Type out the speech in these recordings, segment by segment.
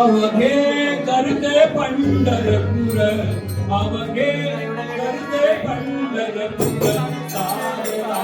அவகே கருத்தே பண்டர புற அவகே கருத்தே பண்டர புற தாரா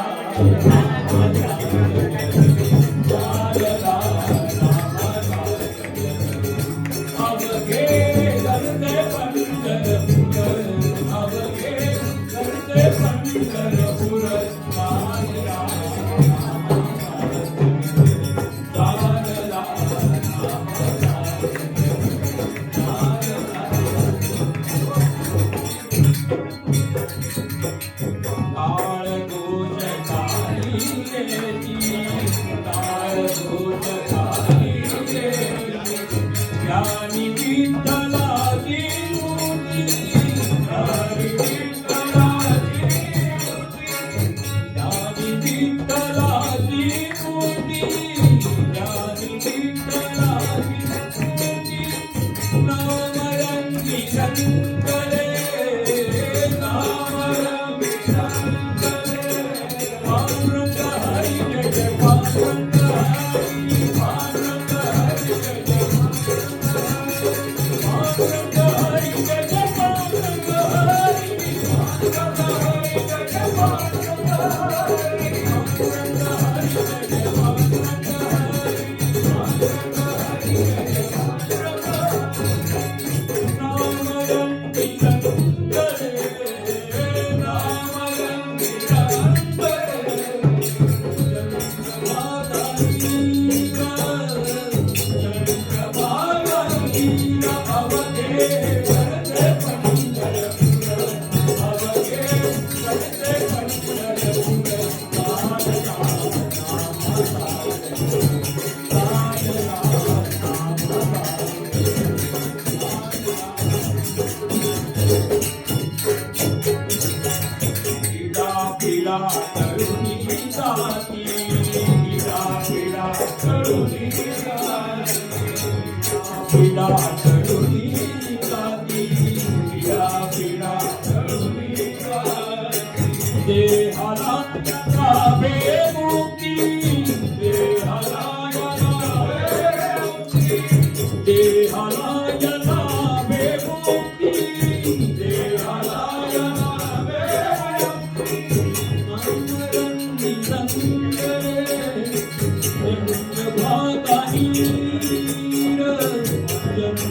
Dear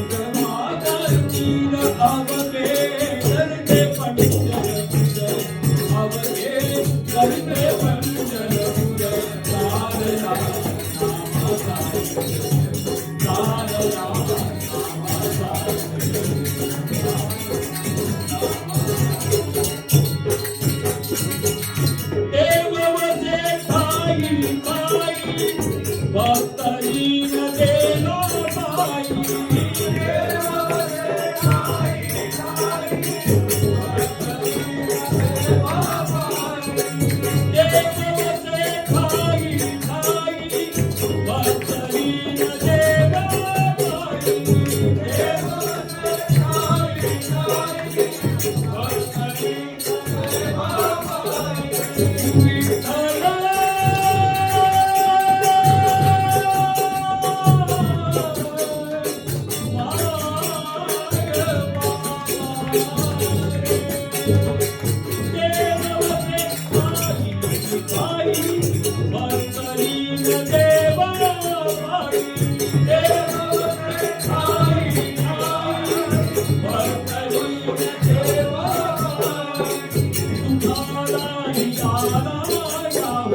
Thank you.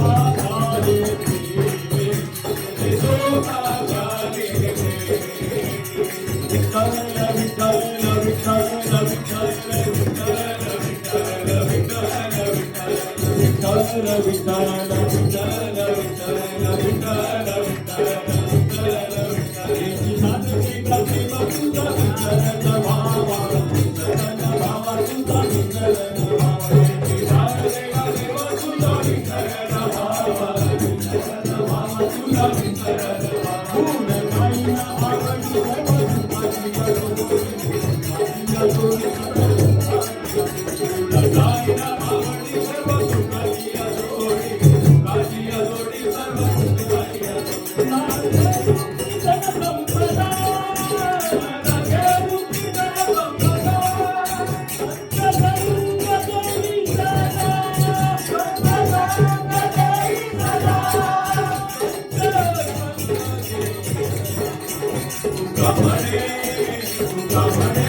Vitala, you. Vitala, Vitala, Vitala, Vitala, Vitala, Vitala, Não, não,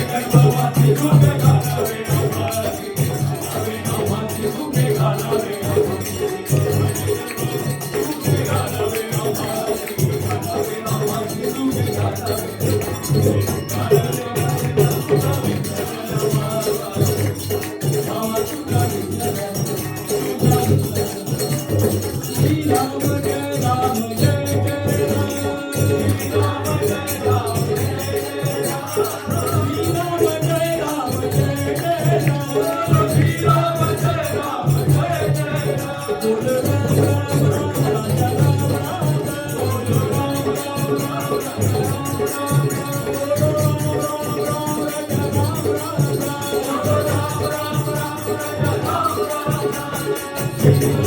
Gracias.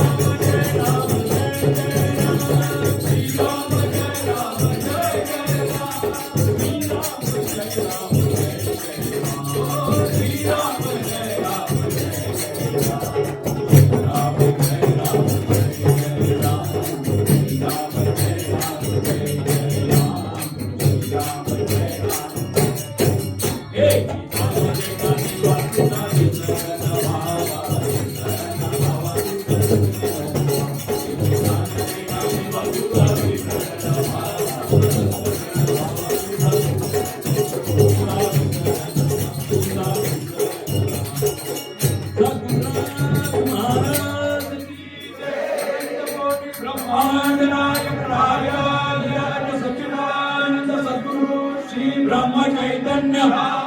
Chaitanya